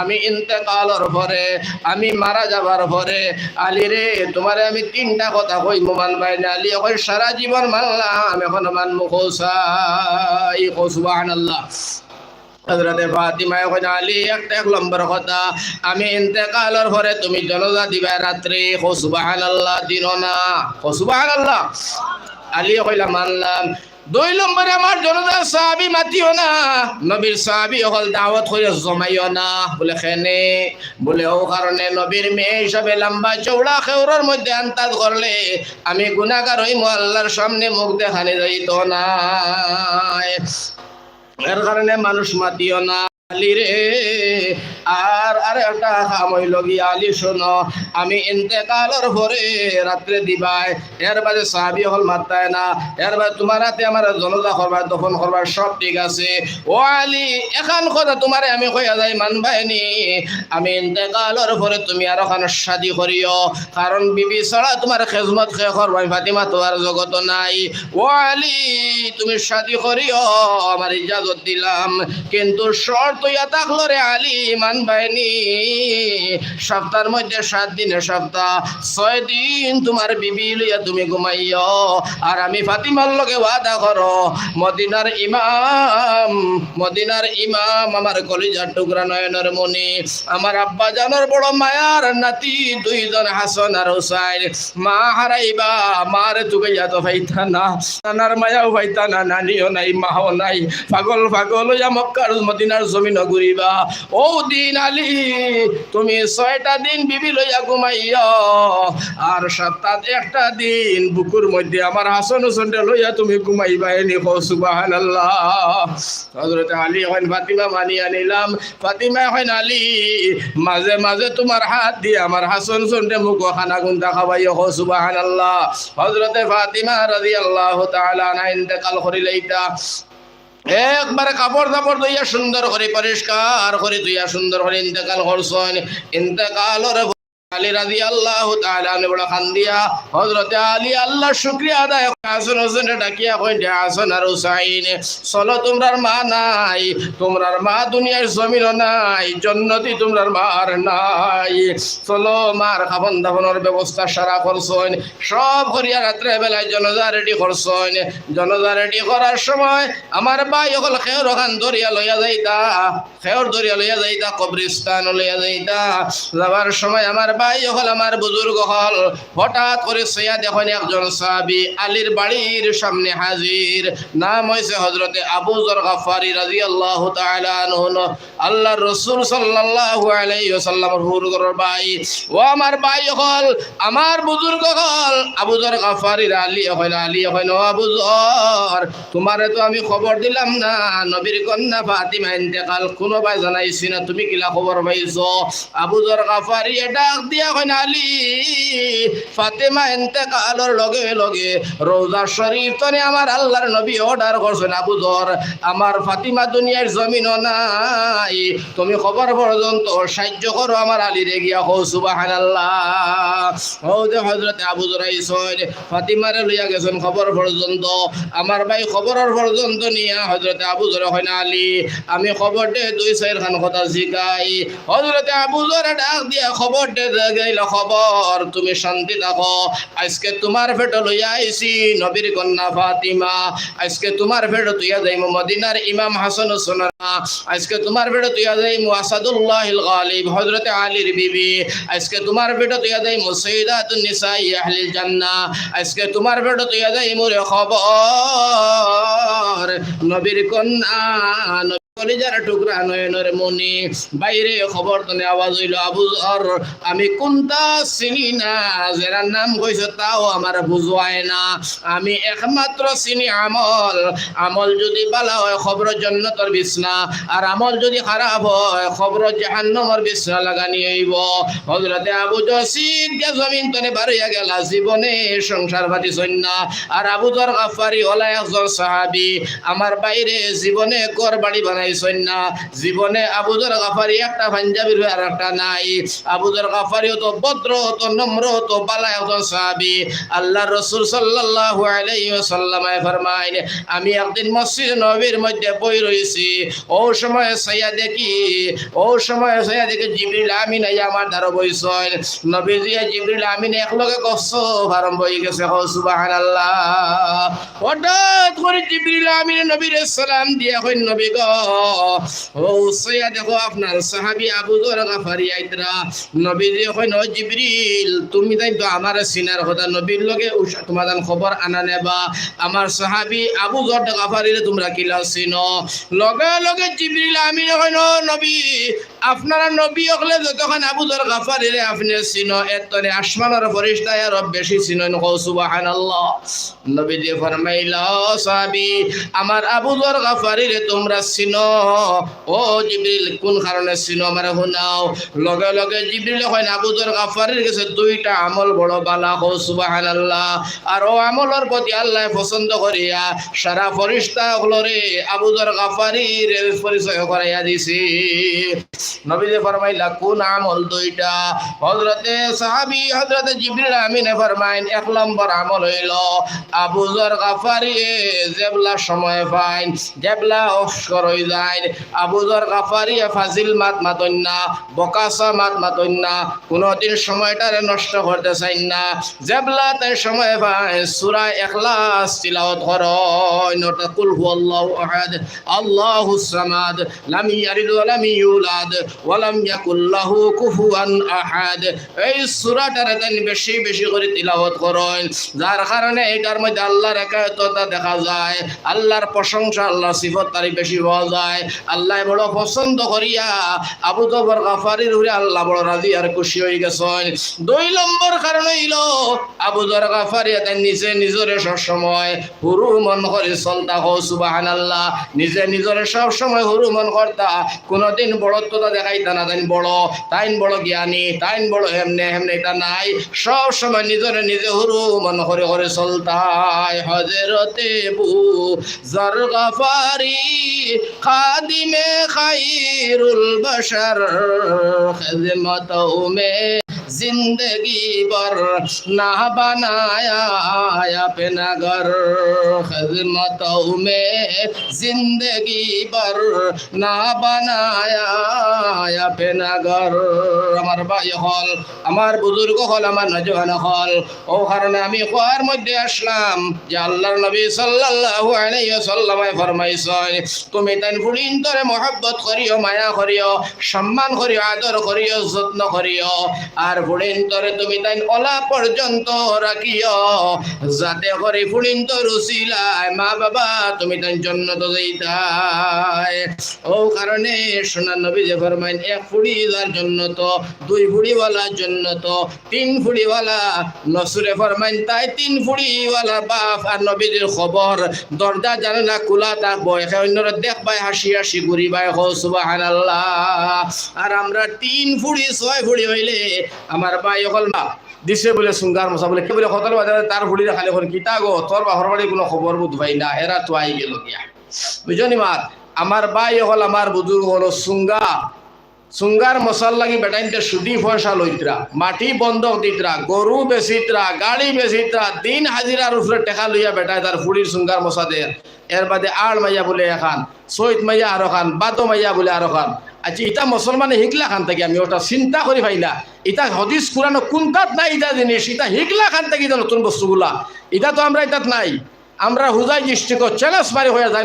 আমি ইন্তেকালর পরে, আমি মারা যাবার পরে, আলী রে, তোমারে আমি তিনটা কথা কই মান ভাই না আলী কই সারা জীবন মানলাম, এখন মানমু কৌসাই কৌসুবাহান আল্লাহ হজরতে ফাতিমা এখন আলী, একটা এক নম্বর কথা, আমি ইন্তেকালের পরে তুমি জনজা দিবা রাত্রে হসুবাহান আল্লাহ দিন না হসুবাহান আল্লাহ আলী কইলা, মানলাম দুই নম্বরে আমার জনতা সাহাবি মাতিও না। নবীর সাহাবি অকল দাওয়াত করে জমাইও না। বলে খেনে, বলে ও কারণে নবীর মেয়ে হিসাবে লম্বা চৌড়া খেউরের মধ্যে আন্তাজ করলে আমি গুনাগার হই আল্লাহর সামনে মুখ দেখানে যাইত না। এর কারণে মানুষ মাতিও না। আলি রে আর আর একটা কাম হইল আলি শোনো, আমি ইন্তেকালের পরে রাত্রে দিবাই, এর বাদে সাহাবি হল মাত্তায় না, এর বাদে তোমার হাতে আমার জনতা করবার, দফন করবার সব ঠিক আছে। ও আলী, এখন কথা তোমারে আমি কইয়া যাই, মানবাই নি, আমি ইন্তেকালের পরে তুমি আর ওখানে শাদি করিও, কারণ বিবি ছাড়া তোমার খেজমত খে করবাই ফাতিমা তোমার জগত নাই। ও আলী, তুমি শাদি করিও, আমার ইজাজত দিলাম, কিন্তু শর্ত ইয়া থাকল রে আলী মানবাইনি সপ্তাহের মধ্যে সাত দিনে সপ্তাহ, ছয় দিন তোমার বিবি লইয়া তুমি ঘুমাইও। আর আমি ফাতিমার লগে ওয়াদা করো, মদিনার ইমাম মদিনার ইমাম আমার কলিজার টুকরা নয়নের মনি আমার আব্বা জানার বড় মায়ার নাতি, দুইজন হাসন আর হুসাইন। মা হারাইবা, মার তুকে যা তো ভাইতা না, নানার মায়াও ভাইতা না, নানিও নাই, মাও নাই। পাগল পাগল মক্কার মদিনার জমিন ঘুরিবা। ও দিন আলী তুমি ছয়টা দিন বিবি লইয়া ঘুমাইয়া, আর সপ্তাহ একটা দিন বুকুর মধ্যে আমার হাসন হুসনটা লইয়া তুমি ঘুমাইবা এনি সুবাহান আল্লাহ হজরত আলী এখন ফাতিমা মানি আনিলাম ফাতিমা এখন আলী, মাঝে মাঝে তোমার হাত দিয়ে আমার হাসন হুসনটা মুখ খানা গুন্দা খাবাই সুবাহান আল্লাহ হজরতে ফাতিমা রাজি আল্লাহ তাআলা না ইন্তেকাল করিলাইতা। একবারে কাপড় দাপড় দইয়া সুন্দর করে পরিষ্কার করে দইয়া সুন্দর করে ইন্তেকাল করছেন। ইন্তেকালর আলী রাজি আল্লাহ বড় খান্দিয়া। হযরতে আলী আল্লাহ শুকরিয়া আদায় হাসান হোসেন ডাকিয়া কই হাসান আর হুসাইন, চলো তোমরার মা নাই, তোমরার মা দুনিয়ার জমিন নাই, জন্নতি তোমরার মার নাই। চলো মার খাবন দাবনের ব্যবস্থা সারা করছেন। সব করিয়া রাত্রে বেলায় জনজা রেডি করছেন। জনজা রেডি করার সময় আমার ভাই অকল খেয়র ওখান দরিয়া লইয়া যাইতা, খেয়র দরিয়া লইয়া যাইতা কবরিস্তান লইয়া যাইতা। যাবার সময় আমার ভাই হল আমার বুজুর্গ হল। হঠাৎ করে সইয়া দেখেন একজন সাহাবি আলীর বাড়ির সামনে হাজির। নাম হয়েছে হজরতে আবু জর গাফারি রাজি আল্লাহ আল্লাহ রসুল সাল্লাল্লাহু আলাইহি হুরগর ভাই। ও আমার ভাই হল, আমার বুজুর্গ হল আবু জর গাফারির আলী হইল আলী হইল আবু জর। তোমারে তো আমি খবর দিলাম না, নবীর কন্যা ফাতিমা ইন্তেকাল। কোনো ভাই জানাইছি না, তুমি কিলা খবর পাইছো? আবু জর গাফারি ডাক দিয়া কইন আলী ফাতেমা ইন্তেকালের লগে লগে রোজা শরীফ তনে আমার আল্লাহর নবী অর্ডার করছেন আবু জর আমার ফাতিমা দুনিয়ার জমিন নাই। তুমি খবর পর্যন্ত সাহায্য করো আমার আলী রে গিয়া। হো সুবাহান আল্লাহ যে হজরতে আবু জর আইসন ফাতিমারে লইয়া গেছেন খবর পর্যন্ত। আমার ভাই খবরের পর্যন্ত নিয়া হজরতে আবু জর হয় আলী, আমি খবর দে, দুই চার খান কথা শিখাই হজরতে আবু জরে ডাক দিয়া খবর দে গেল খবর, তুমি শান্তি থাকো আজকে তোমার ফেট লইয়া আইছি নবীর কন্যা ফাতিমা। আজকে তোমার ফেট তুইয়া যাই মদিনার ইমাম হাসান সোনা আজকে তোমার ফেট তুইয়া যাই আসাদুল্লাহ গালিব হজরতে আলীর বিবি। আজকে তোমার ফেট তুইয়া যাই সৈদাতুন নিসাই আহলিল জান্নাহ। আজকে তোমার ফেট তুইয়া যাই মোরে খবর, নবীর কন্যা কলিজার টুকরা নয়নের মনি বাইরে খবর তনে আওয়াজ হইল আবুজর আমি কোনটা চিনি না যারা নাম কইছে তাও আমার বুঝায় না। আমি একমাত্র চিনি আমল আমল যদি বালা হয় খবর জন্নতর বিছনা, আর আমল যদি খারাপ হয় খবর জাহান্নমর বিছনা লাগানি হইব হজরতে আবু জসিদ গে জমিন তনে বাড়িয়া গেলা, জীবনে সংসার পাতি সন্না আর আবুজর গাফারি হলা একজন সাহাবি, আমার বাইরে জীবনে কর বাড়ি বানাই ফরমাইছেন না জীবনে আবুদর গাফারি একটা পাঞ্জাবির আর একটা নাই। আবুদর গাফারিও তো ভদ্র নম্র আল্লাহ রসুল আলাইহি ফরমাইন, আমি একদিন মসজিদ নবীর মধ্যে বই রইছি ও সময় সাইয়া দেখি, ও সময় সাইয়া দেখি জিবরিল আমিন আমার দ্বারা বইছেন নবীজি জিবরিল আমিন একলগে কষ্ট আরম্ভ হয়ে গেছে হো সুবহানাল্লাহ। হঠাৎ করে জিবরিল আমিন নবীর সালাম দিয়া কই নবী গো ও সাইয়া দেখো আপনার সাহাবি আবু যর গাফারি আইতরা। নবীর হয় জিবরিল, তুমি তাই তো আমার সিনার কথা। নবীর লগে তোমাদের খবর আনা নেবা। আমার সাহাবি আবু যর গাফারিরে তোমরা কিলা সিন লগে লগে জিবরিল আমি হয় নবী আপনারা নবী হলে যতক্ষণ আবু যর গাফারিরে আপনি চিনো এতনে আসমানের ফরিস্তায় আরও বেশি চিনো কও, সুবহানাল্লাহ। নবীজি ফরমাইলা সাহাবী, আমার আবু যর গাফারিরে তোমরা চিনো। ও জিবরিল, কোন কারণে চিনো আমার শুনাও। লগে লগে জিবরিল কয় না আবু যর গাফারির কাছে দুইটা আমল বড় বালা, কও, সুবহানাল্লাহ। আর ও আমলের প্রতি আল্লাহ পছন্দ করিয়া সারা ফরিস্তা হলরে আবু যর গাফারির পরিচয় করাইয়া দিছি। নবীজি ফরমাইলা কোন আমল দুইটা। হযরতে সাহাবী হযরতে জিবরিল আমিনে ফরমাইন এক নম্বর আমল হইল আবু যর গাফারি, জেবলা সময় পাইন, জেবলা অফসর হয়ে যায়। আবু যর গাফারি, ফাজিল মাত মাতন না বকাসা মাত মাতন না কোনোদিন সময়টারে নষ্ট করতে চাই না। জেবলা তাই সময় পায় সূরা ইখলাস তিলাওয়াত করেন ওটা কুল হুয়াল্লাহু আহাদ আল্লাহুস সামাদ, লাম ইয়ালিদ ওয়া লাম ইউলাদ। ওয়া লাম ইয়াকুল লাহু কুফুয়ান আহাদ। এই সূরাটারে তাই বেশি বেশি করে তিলাওয়াত করেন, যার কারণে এটার মধ্যে আল্লাহর একায়ততা দেখা যায়, আল্লাহর প্রশংসা, আল্লাহর সিফত তারি বেশি পাওয়া যায়। আল্লাহ বড় পছন্দ করিয়া আবু গাফারির উপরে আল্লাহ বড় রাজি আর খুশি হয়ে গেছেন। দুই নম্বর কারণ হইল, আবু দর গাফারি তাই নিজে নিজরে সবসময় হুরু মন করে চলতা হো সুবাহান আল্লাহ নিজে নিজরে সব সময় হুরু মন করতা, কোনোদিন বড়ত্বতা দেখাই না তাইন বড় তাইন বড় জ্ঞানী তাইন বড় হেমনে হেমনে এটা নাই। সব সময় নিজরে নিজে হরু মন হরে হরে সলতাই হজরতে বু জর গাফারি, খাদিমে খাইরুল বশর, খেদমত মে जिंदगी भर ना बनाया अपना घर खिदमत में जिंदगी भर ना बनाया अपना घर আমার ভাই হল আমার বুজুর্গ হল আমার নজওয়ান হল ও কারণে আমি কোয়ার মধ্যে আসলাম যে আল্লাহর নবী সাল্লাল্লাহু আলাইহি ওয়াসাল্লামে ফরমাইছেন তুমি তাই ফুড়িন তরে মহব্বত করিও মায়া করিও সম্মান করিও আদর করিও যত্ন করিও আর ফুড়িন তরে তুমি তাই অলা পর্যন্ত রাখিও। যাতে করে ফুড়িন তো রুচিলায় মা বাবা তুমি তাই জন্য তো ও কারণে সোনার নবী যে ফরমাইন, এক জন্য তো দুই ফুড়িওয়ালার জন্য তো তিন ফুড়িওয়ালা নসুরে ফরমাইন, তাই তিন ফুড়িওয়ালা বাপ আর নবীদের খবর। দরজা জানে না খোলা থাকব এখানে অন্যরা দেখবাই হাসি হাসি ঘুরিবাই হো সুবাহান আর আমরা তিন ফুড়ি ছয় ফুড়ি হইলে আমার ভাই অকল মা। দিছে বোলে সুঙ্গার মশা বোলে। কি বোলে কতল বাজারে তার ঘুরি খালি এখন কিতা গো তোর বাহর বাড়ি কোনো খবর বুধ ভাই না এরা তো আই গেল গিয়া বুঝনি মাত? আমার বাই অকল আমার বুজুর্গ হল সুঙ্গা সুঙ্গার মশাল লাগি বেটাইনতে সুদি পয়সা লইতরা মাটি বন্ধক দিতরা গরু বেচিতরা গাড়ি বেচিতরা দিন হাজিরার উপরে টেকা লইয়া বেটায় তার ফুড়ির সুঙ্গার মশা দেয় এর বাদে আড় মাইয়া বলে এখান, চৈত মাইয়া আরও খান বাতো মাইয়া বলে আরও খান আচ্ছা ইটা মুসলমানে শিকলা খান থাকি আমি ওটা চিন্তা করি ভাইলা ইটা হদিস কোরআন কোনটাত নাই ইটা জিনিস ইটা শিকলা খান থাকি নতুন বস্তুগুলা ইটা তো আমরা ইটাত নাই, আমরা হুজাই ডিস্ট্রিক্ট চ্যালেঞ্জ মারি হয়ে যাই